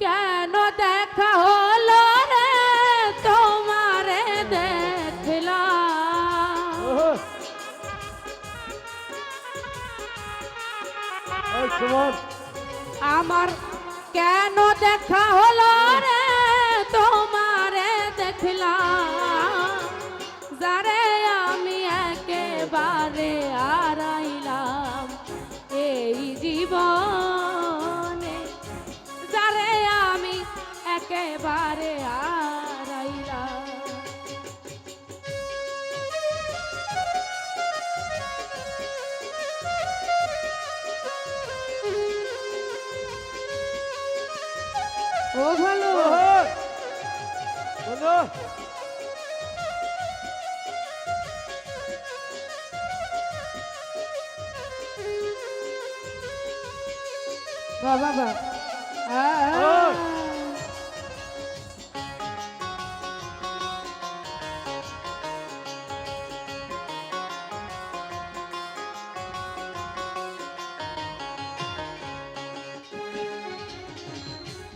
কেন দেখা হলো রে? তোমারে দেখলাম। আমার কেন দেখা একেবারে হারাইলাম ও ভালো ওহো। বন্ধু বাবা বাবা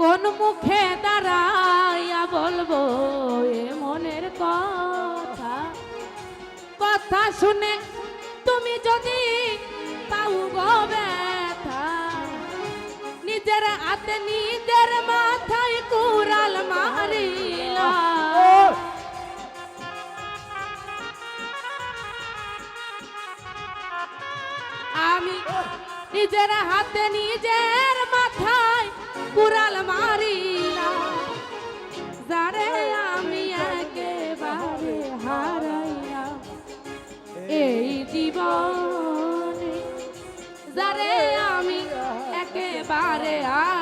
কোন মুখে দাঁড়াইয়া বলব এ মনের কথা? কথা শুনে তুমি যদি পাও গো ব্যথা, নিজের হাতে নিজের মাথায় কুড়াল মারিলা। আমি নিজের হাতে নিজের মাথায় কুড়াল মারিলা। যারে আমি একেবারে হারাইয়া এই জীবনে যারে আমি একেবারে হারাইলাম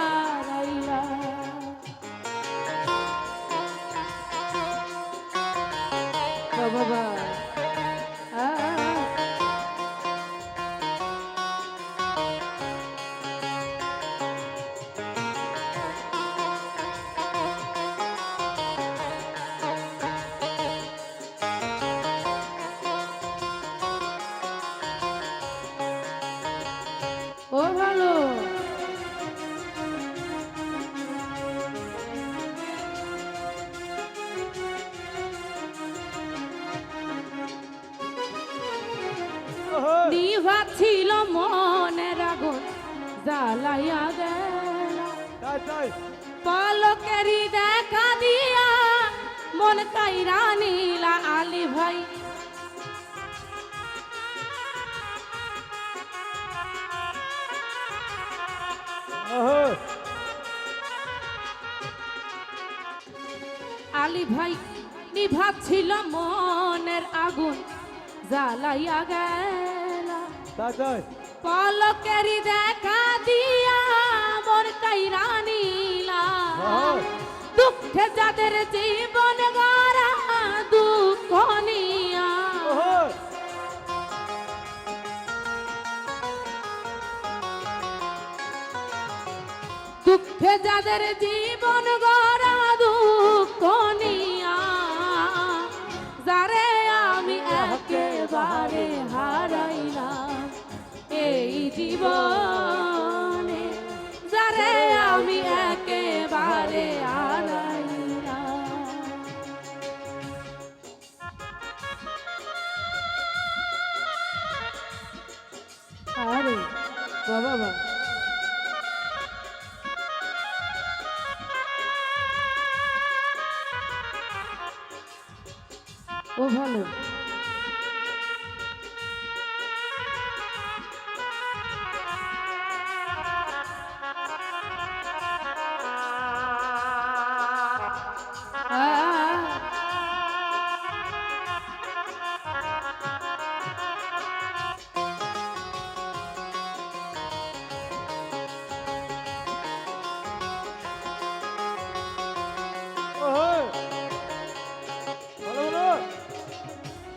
তাই তাই। পলকেরি দেখা দিয়া মন কাইরা নীলা আলী ভাই। ওহো। আলী ভাই নিভা ছিল মনের আগুন জ্বালাইয়া গেল। পলকেরি দেখা দিয়া মন কাইরা নীলা দুঃখে যাদের জীবন গড়া দুঃখ নিয়া। দুঃখে যাদের জীবন গড়া ও ভালো।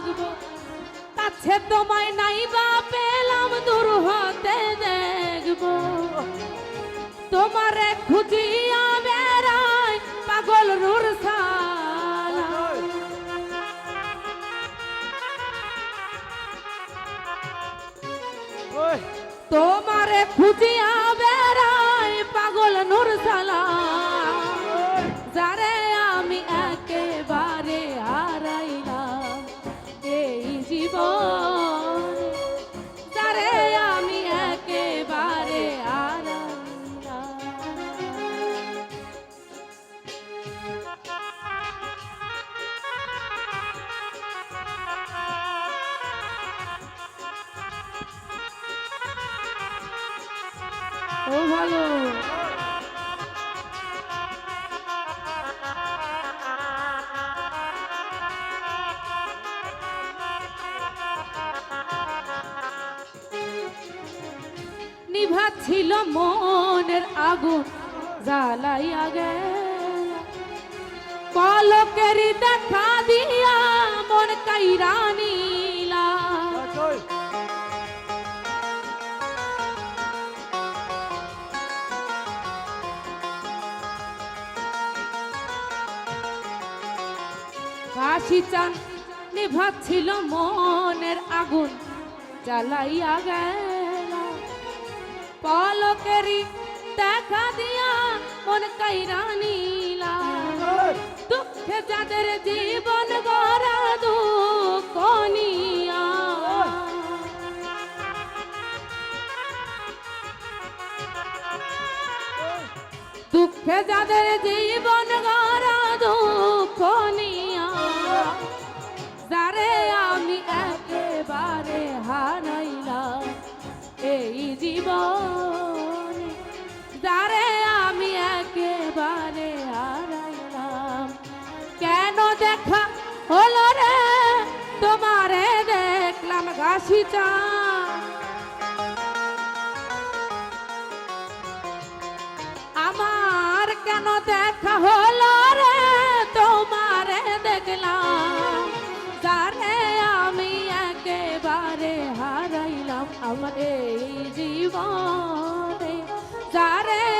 থাকব কাছে তোমায় নাই বা পেলাম দূর হতে দেখব। তোমারে খুঁজিয়া বেড়াই পাগল রুর তোমারে খুঁজিয়া ও ভালো। ছিল মনের আগুন জ্বালাইয়া গেল। পলকেরি দেখা দিয়া মন কাইরা কাশি চান নিভাচ্ছিল মনের আগুন, জ্বালাইয়া গেল। পলকেরি দেখা দিয়া মন কাইরা নীলা। দুঃখে যাদের জীবন গড়া দুঃখ দুঃখে যাদের জীবন গড়া দুঃখ জীবন, যারে আমি একেবারে হারাইলাম। কেন দেখা হলো রে? তোমারে দেখলাম ঘাসি আমার কেন দেখা হলো? জীবনে যারে